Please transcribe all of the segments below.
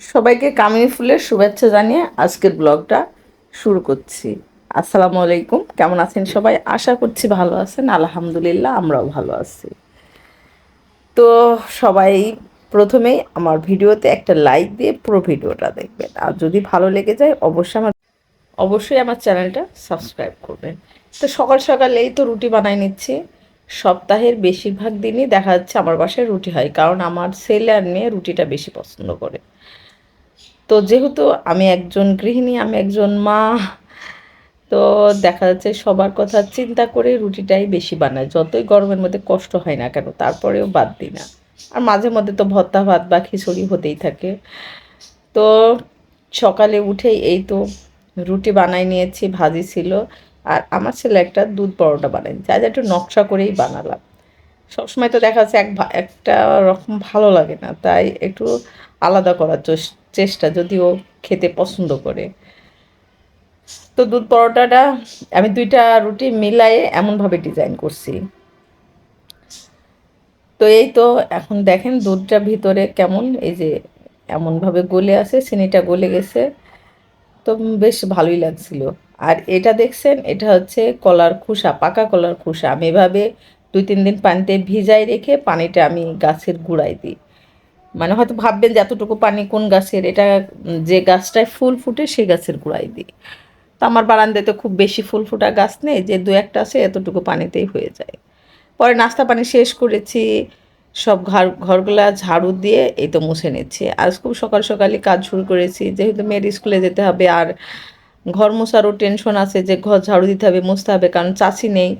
সবাইকে কামিনী ফুলের শুভেচ্ছা জানিয়ে আজকের ব্লগটা শুরু করছি। আসসালামু আলাইকুম, কেমন আছেন সবাই? আশা করছি ভালো আছেন, আলহামদুলিল্লাহ আমরাও ভালো আছি। তো সবাই প্রথমেই আমার ভিডিওতে একটা লাইক দিয়ে পুরো ভিডিওটা দেখবেন। আর যদি ভালো লেগে যায়, অবশ্যই আমার অবশ্যই আমার চ্যানেলটা সাবস্ক্রাইব করবেন। তো সকাল সকাল এই তো রুটি বানাই নিচ্ছি। সপ্তাহের বেশিরভাগ দিনই দেখা যাচ্ছে আমার বাসায় রুটি হয়, কারণ আমার ছেলে আর মেয়ে রুটিটা বেশি পছন্দ করে। তো যেহেতু আমি একজন গৃহিণী, আমি একজন মা, তো দেখা যাচ্ছে সবার কথা চিন্তা করে রুটিটাই বেশি বানায়। যতই গরমের মধ্যে কষ্ট হয় না কেন, তারপরেও বাদ দিই না। আর মাঝে মধ্যে তো ভত্তা ভাত বা খিচুড়ি হতেই থাকে। তো সকালে উঠেই এই তো রুটি বানাই নিয়েছি, ভাজি ছিল। আর আমার ছেলে একটা দুধ পরোটা বানাই যা যা একটু নকশা করেই বানালাম। সবসময় তো দেখা যাচ্ছে এক একটা রকম ভালো লাগে না। তাই একটু আলাদা করার চেষ্টা, যদিও খেতে পছন্দ করে। তো দুধ পরোটাটা আমি দুইটা রুটি মিলায়ে এমনভাবে ডিজাইন করছি। তো এই তো এখন দেখেন দুধটা ভিতরে কেমন, এই যে এমনভাবে গলে আছে, চিনিটা গলে গেছে। তো বেশ ভালোই লাগছিল। আর এটা দেখছেন, এটা হচ্ছে কলার খোসা, পাকা কলার খোসা। আমি এভাবে দুই তিন দিন পানিতে ভিজাই রেখে পানিটা আমি গাছের গুঁড়ায় দিই। মানে হয়তো ভাববেন যে এতটুকু পানি কোন গাছের? এটা যে গাছটায় ফুল ফুটে সেই গাছের গোড়ায় দিই। তো আমার বারান্দায় তো খুব বেশি ফুল ফুটা গাছ নেই, যে দু একটা আছে এতটুকু পানিতেই হয়ে যায়। পরে নাস্তা পানি শেষ করেছি, সব ঘর, ঘরগুলা ঝাড়ু দিয়ে এই তো মুছে নিচ্ছি। আজ খুব সকাল সকালই কাজ শুরু করেছি, যেহেতু মেয়ের স্কুলে যেতে হবে আর ঘর মোছারও টেনশন আছে যে ঘর ঝাড়ু দিতে হবে, মুছতে হবে, কারণ চাষি নেই।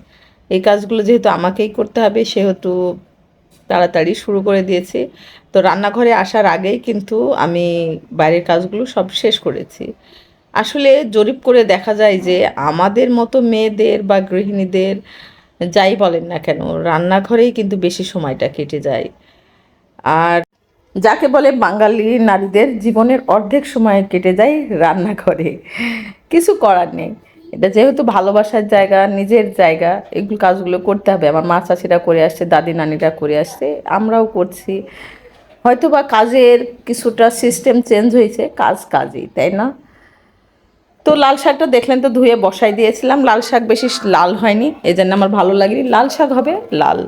এই কাজগুলো যেহেতু আমাকেই করতে হবে, সেহেতু তাড়াতাড়ি শুরু করে দিয়েছি। তো রান্নাঘরে আসার আগেই কিন্তু আমি বাইরের কাজগুলো সব শেষ করেছি। আসলে জরিপ করে দেখা যায় যে আমাদের মতো মেয়েদের বা গৃহিণীদের যাই বলেন না কেন, রান্নাঘরেই কিন্তু বেশি সময়টা কেটে যায়। আর যাকে বলে বাঙালি নারীদের জীবনের অর্ধেক সময় কেটে যায় রান্নাঘরে। কিছু করার নেই। এটা যেহেতু ভালোবাসার জায়গা, নিজের জায়গা, এগুলো কাজগুলো করতে হবে। আমার মা চাষিরা করে আসছে, দাদি নানিরা করে আসছে, আমরাও করছি। হয়তো বা কাজের কিছুটা সিস্টেম চেঞ্জ হয়েছে, কাজ কাজই, তাই না? তো লাল শাকটা দেখলেন তো ধুয়ে বসাই দিয়েছিলাম। লাল শাক বেশি লাল হয়নি এই জন্য আমার ভালো লাগেনি। লাল শাক হবে লাল।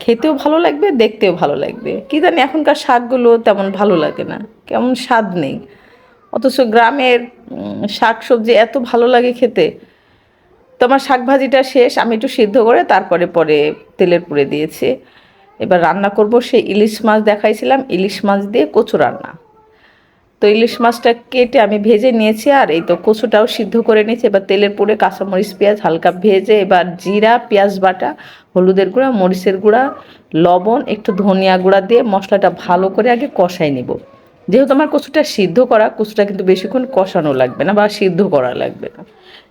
খেতেও ভালো লাগবে, দেখতেও ভালো লাগবে। কি জানি এখনকার শাকগুলো তেমন ভালো লাগে না। কেমন স্বাদ নেই। অথচ গ্রামের শাক সবজি এত ভালো লাগে খেতে। তো আমার শাক ভাজিটা শেষ, আমি একটু সিদ্ধ করে তারপরে পরে তেলের পুড়ে দিয়েছি। এবার রান্না করব সেই ইলিশ মাছ দেখাইছিলাম, ইলিশ মাছ দিয়ে কচু রান্না। তো ইলিশ মাছটা কেটে আমি ভেজে নিয়েছি আর এই তো কচুটাও সিদ্ধ করে নিয়েছি। এবার তেলের পুড়ে কাঁচামরিচ, পেঁয়াজ হালকা ভেজে এবার জিরা, পেঁয়াজ বাটা, হলুদের গুঁড়া, মরিচের গুঁড়া, লবণ, একটু ধনিয়া গুঁড়া দিয়ে মশলাটা ভালো করে আগে কষাই নিব। যেহেতু আমার কচুটা সিদ্ধ করা, কচুটা কিন্তু বেশিক্ষণ কষানো লাগবে না বা সিদ্ধ করা লাগবে না।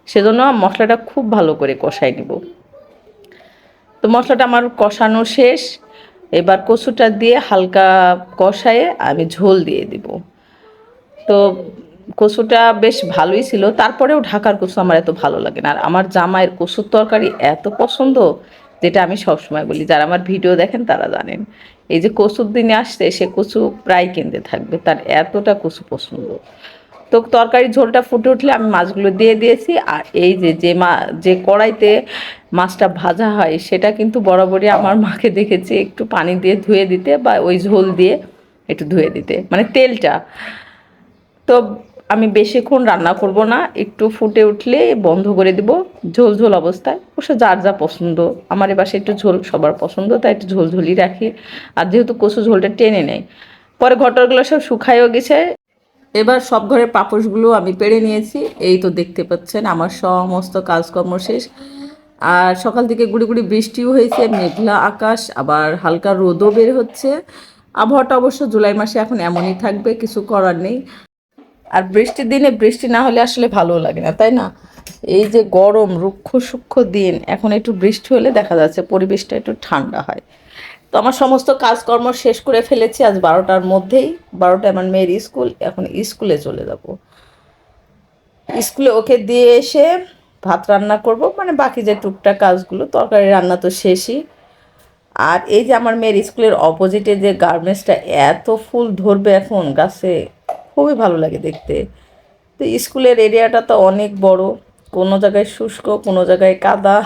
সেজন্য মশলাটা খুব ভালো করে কষাই নিব। তো মশলাটা আমার কষানো শেষ। এবার কচুটা দিয়ে হালকা কষায়ে আমি ঝোল দিয়ে দিব। তো কচুটা বেশ ভালোই ছিল। তারপরেও ঢাকার কচু আমার এত ভালো লাগে না। আর আমার জামাইয়ের কচুর তরকারি এত পছন্দ যেটা আমি সবসময় বলি, যারা আমার ভিডিও দেখেন তারা জানেন। এই যে কচুর দিনে আসছে, সে কচু প্রায় কেন্দ্রে থাকবে, তার এতটা কচু পছন্দ। তো তরকারি ঝোলটা ফুটে উঠলে আমি মাছগুলো দিয়ে দিয়েছি, আর এই যে যে মা, যে কড়াইতে মাছটা ভাজা হয়, সেটা কিন্তু বরাবরই আমার মাকে দেখেছি একটু পানি দিয়ে ধুয়ে দিতে বা ওই ঝোল দিয়ে একটু ধুয়ে দিতে মানে তেলটা। তো বেশিক্ষণ রান্না করব না, একটু ফুটে উঠলে বন্ধ করে দিব। ঝোল ঝোল অবস্থায়। অবশ্য যার যা পছন্দ। আমার এবার একটু ঝোল সবার পছন্দ, তাই একটু ঝোল ঝোলই রাখি। আর যেহেতু কচু ঝোলটা টেনে নেয় পরে ঘটরগুলো সব শুকায়ও গেছে। এবার সব ঘরের পাপোশগুলো আমি পেড়ে নিয়েছি। এই তো দেখতে পাচ্ছেন, আমার সমস্ত কাজকর্ম শেষ। আর সকাল থেকে গুড়ি গুড়ি বৃষ্টিও হয়েছে, মেঘলা আকাশ, আবার হালকা রোদও বের হচ্ছে। আবহাওয়াটা অবশ্য জুলাই মাসে এখন এমনই থাকবে, কিছু করার নেই। আর বৃষ্টির দিনে বৃষ্টি না হলে আসলে ভালো লাগে না, তাই না? এই যে গরম, রুক্ষ সূক্ষ্ম দিন, এখন একটু বৃষ্টি হলে দেখা যাচ্ছে পরিবেশটা একটু ঠান্ডা হয়। তো আমার সমস্ত কাজকর্ম শেষ করে ফেলেছি, আজ বারোটার মধ্যেই। বারোটা আমার মেয়ের স্কুল, এখন স্কুলে চলে যাব। স্কুলে ওকে দিয়ে এসে ভাত রান্না করব মানে বাকি যে টুকটাক কাজগুলো, তরকারি রান্না তো শেষই। আর এই যে আমার মেয়ের স্কুলের অপোজিটে যে গার্মেন্টসটা এত ফুল ধরবে এখন গাছে। খুবই ভালো লাগে দেখতে। তো স্কুলের এরিয়াটা তো অনেক বড়। কোনো জায়গায় শুষ্ক, কোনো জায়গায় কাদা।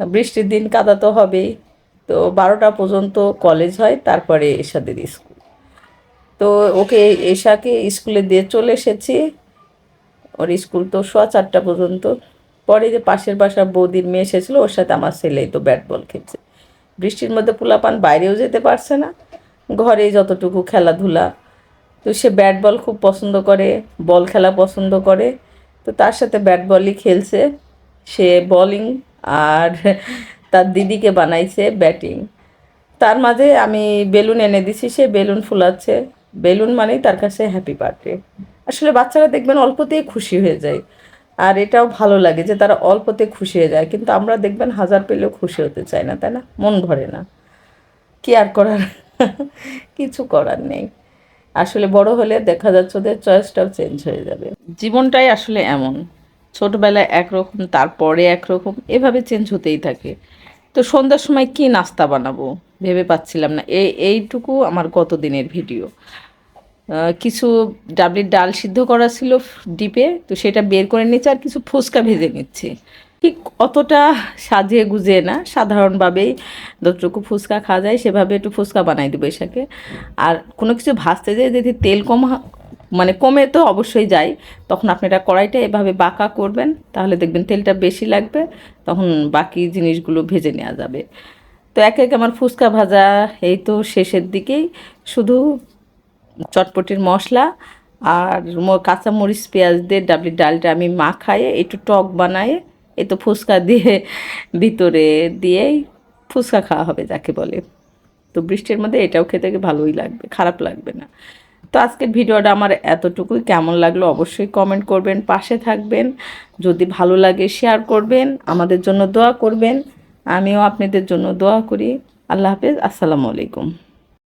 বৃষ্টির দিন কাদা তো হবেই। তো বারোটা পর্যন্ত কলেজ হয়, তারপরে এসাদের স্কুল। তো ওকে এশাকে স্কুলে দিয়ে চলে এসেছি। ওর স্কুল তো সোয়া চারটা পর্যন্ত। পরে যে পাশের বাসার বৌদির মেয়ে এসেছিল, ওর সাথে আমার ছেলেই তো ব্যাট বল খেলছে। বৃষ্টির মধ্যে পোলাপান বাইরেও যেতে পারছে না। ঘরে যতটুকু খেলাধুলা তো সে ব্যাট বল খুব পছন্দ করে বল খেলা পছন্দ করে। তো তার সাথে ব্যাট বলই খেলছে। সে বলিং আর তার দিদিকে বানাইছে ব্যাটিং তার মাঝে আমি বেলুন এনে দিছি, সে বেলুন ফুলাচ্ছে। বেলুন মানেই তার কাছে হ্যাপি বার্থডে আসলে বাচ্চারা দেখবেন অল্পতেই খুশি হয়ে যায়। আর এটাও ভালো লাগে যে তারা অল্পতে খুশি হয়ে যায়। কিন্তু আমরা দেখবেন হাজার পেলেও খুশি হতে চাই না, তাই না? মন ভরে না। কি আর করার? কিছু করার নেই। আসলে বড় হলে দেখা যাচ্ছে ওদের চয়েসটাও চেঞ্জ হয়ে যাবে। জীবনটাই আসলে এমন। ছোটবেলায় একরকম, তারপরে একরকম, এভাবে চেঞ্জ হতেই থাকে। তো সন্ধ্যার সময় কি নাস্তা বানাবো? ভেবে পাচ্ছিলাম না। এই এইটুকু আমার গত দিনের ভিডিও কিছু ডাবলির ডাল সিদ্ধ করা ছিল ডিপে, তো সেটা বের করে নিচ্ছে আর কিছু ফুচকা ভেজে নিচ্ছি। ঠিক অতটা সাজিয়ে গুজিয়ে না, সাধারণভাবেই যতটুকু ফুচকা খাওয়া যায় সেভাবে একটু ফুচকা বানাই দেবো এসাকে আর কোনো কিছু ভাজতে যেয়ে যদি তেল কম মানে কমে তো অবশ্যই যায়, তখন আপনি এটা কড়াইটা এভাবে বাঁকা করবেন, তাহলে দেখবেন তেলটা বেশি লাগবে, তখন বাকি জিনিসগুলো ভেজে নেওয়া যাবে। তো এক এক আমার ফুচকা ভাজা এই তো শেষের দিকেই, শুধু চটপটির মশলা আর কাঁচা মরিচ পেঁয়াজ দিয়ে ডাবলি ডালটা আমি মাখায়ে একটু টক বানায়ে এ তো ফুচকা দিয়ে ভিতরে দিয়েই ফুচকা খাওয়া হবে যাকে বলে। তো বৃষ্টির মধ্যে এটাও খেতে ভালোই লাগবে, খারাপ লাগবে না। তো আজকের ভিডিওটা আমার এতটুকুই। কেমন লাগল অবশ্যই কমেন্ট করবেন, পাশে থাকবেন। যদি ভালো লাগে শেয়ার করবেন, আমাদের জন্য দোয়া করবেন। আমিও আপনাদের জন্য দোয়া করি। আল্লাহ হাফেজ, আসসালামু আলাইকুম।